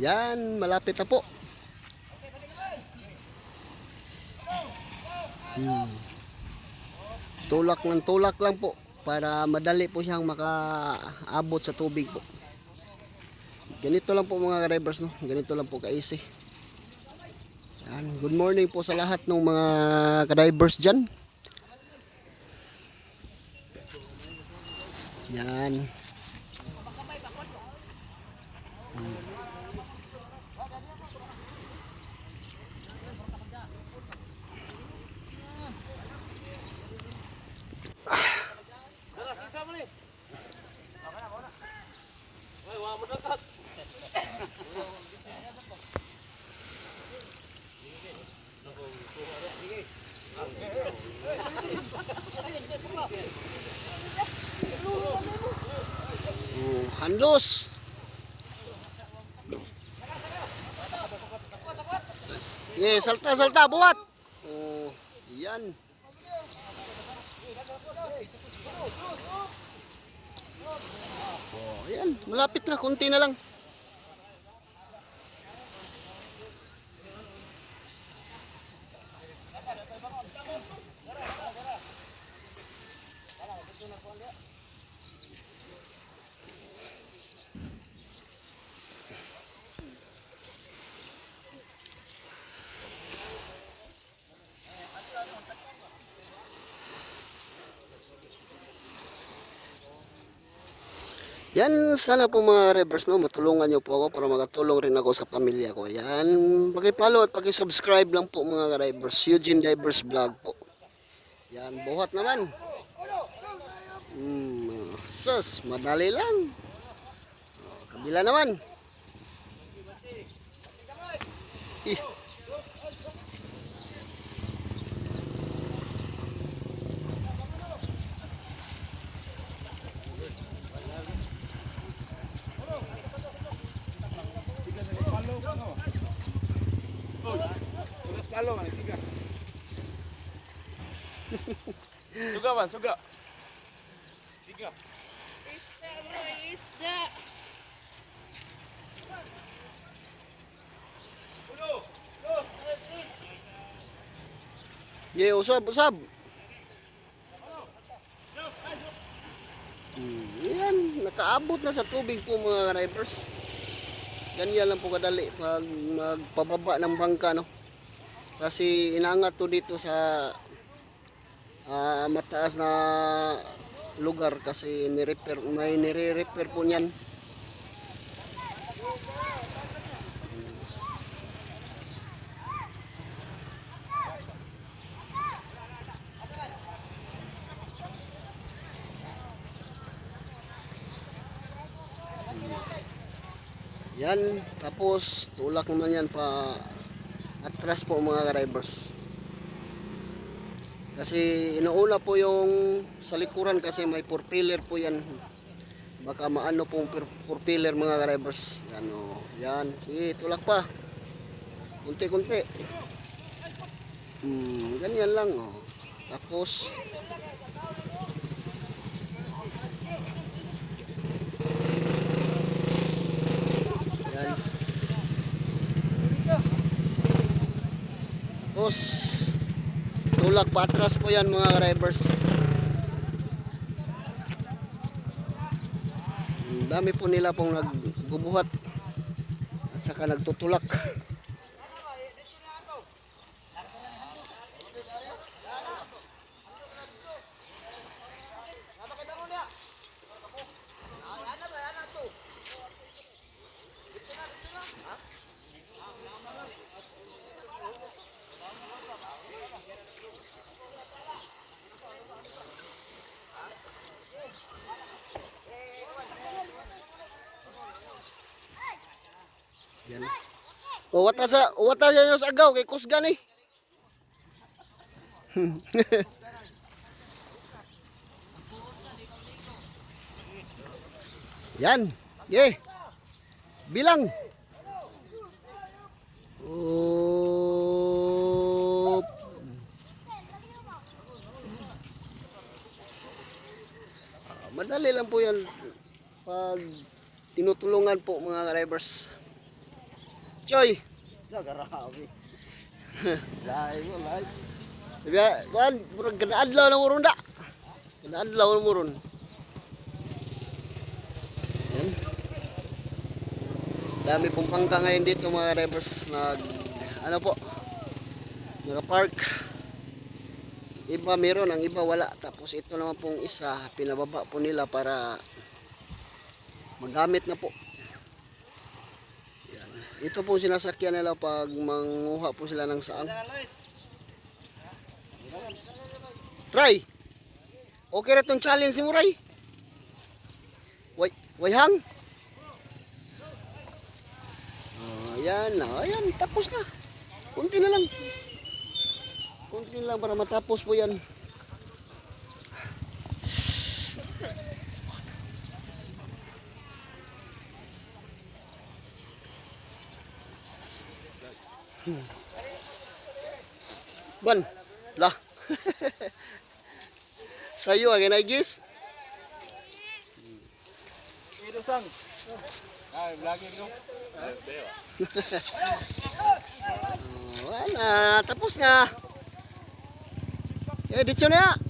Yan, malapit na po. Hmm. Tulak ng tulak lang po para madali po siyang makaabot sa tubig po. Ganito lang po mga drivers no. Ganito lang po ka-easy. Yan. Good morning po sa lahat ng mga drivers dyan. Yan. Handlos. Yes, salta, salta, buhat. Oh, yan. Oh, yan. Malapit na, konti na lang. Yan, sana po mga revers, no, matulungan niyo po ako para makatulong rin ako sa pamilya ko. Yan, paki-follow at paki-subscribe lang po mga revers. Eugene Divers Vlog po. Yan, buhat naman. Hmm, sus, madali lang. Oh, kabila naman. Ih. Palo man, siga. suga man, suga. Siga. Isda bro, isda. Ye, usab, usab. Hmm, yan, nakaabot na sa tubig po mga drivers. Ganyan lang po kadali pag magpababa ng bangka, no? Kasi inangat to dito sa ah, mataas na lugar kasi ni-repair, may nire-repair po niyan. Yan, tapos tulak naman yan pa atras po mga drivers. Kasi inuuna po yung sa likuran kasi may propeller po yan. Baka maano pong propeller mga drivers. Yan o, yan. Sige, tulak pa. Kunti-kunti. Hmm, ganyan lang o. Tapos, Tapos, tulak patras po yan mga drivers. Dami po nila pong nagbubuhat at saka nagtutulak. O wata sa wata sa sa agaw kay kusgan eh. Yan. Ye. Bilang. Op. Ah, Madali lang po yan pag tinutulungan po mga drivers. Choy. Nagarabi. Live mo, live. Diba, kuan, murag ganaadlaw ng uron da. Ganaadlaw ng uron. Yan. Dami pong pangka ngayon dito mga revers nag ano po naka-park. Iba meron, ang iba wala. Tapos ito naman pong isa, pinababa po nila para magamit na po. Ito po sinasakyan nila pag manguha po sila ng saan. Ray. Okay na tong challenge mo, Ray. Way, wayhang. Oh, yan na. Ayan, tapos na. Kunti na lang. Kunti na lang para matapos po yan. Hmm. Ban, lah. Sa'yo, agad na gis. Ito sang. Ay, vlogger ko. Wala, tapos na. Eh, dito na.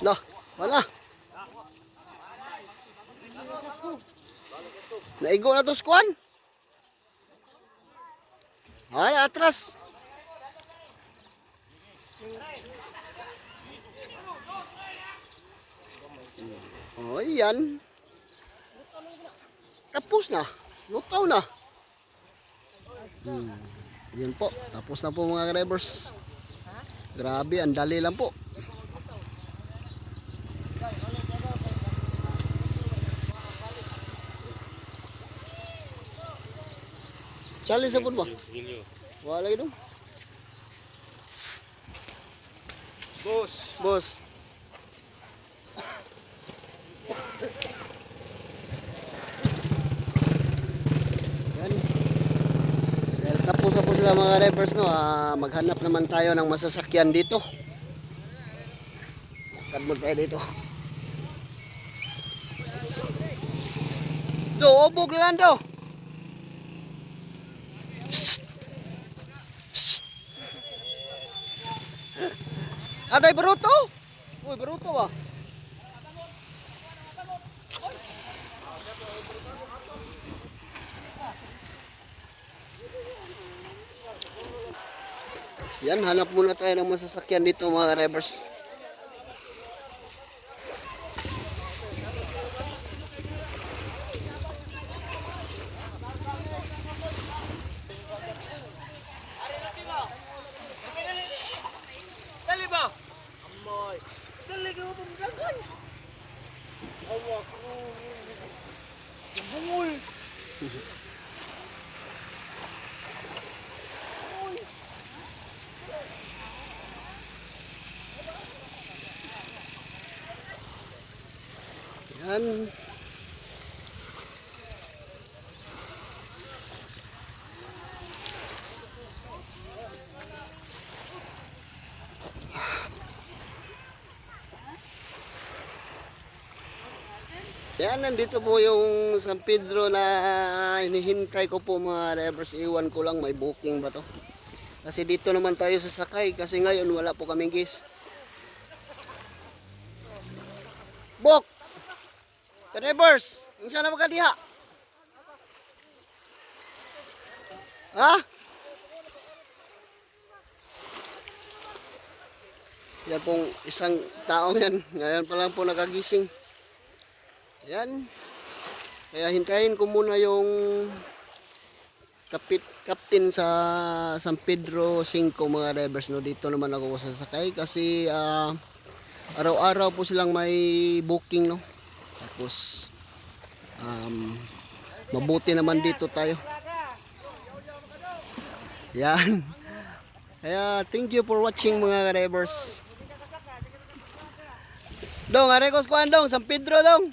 Lah, wala. Naigo na to squan. Ay, atras. Oh, yan. Tapos na. Lutaw na. Hmm. Yan po. Tapos na po mga drivers. Grabe, ang dali lang po. Challenge sa ba? Wala lagi dong. Boss. Boss. Yan. Dahil tapos na po sila mga drivers no, ah, maghanap naman tayo ng masasakyan dito. Lakad mo tayo dito. Do, ubog na lang do. Atay baruto? Uy, baruto ba? Yan, hanap muna tayo ng masasakyan dito mga drivers. Yan. Yan, nandito po yung San Pedro na hinihintay ko po mga drivers. Iwan ko lang, may booking ba to? Kasi dito naman tayo sasakay kasi ngayon wala po kaming gis. Bok! Drivers, unsa na ba ka diha? Ha? Yan pong isang tao yan. Ngayon pa lang po nakagising. Yan. Kaya hintayin ko muna yung kapit captain sa San Pedro 5 mga drivers no dito naman ako sasakay kasi ah, araw-araw po silang may booking no tapos um, mabuti naman dito tayo. Yan. Kaya thank you for watching mga drivers dong arekos kuan dong San Pedro dong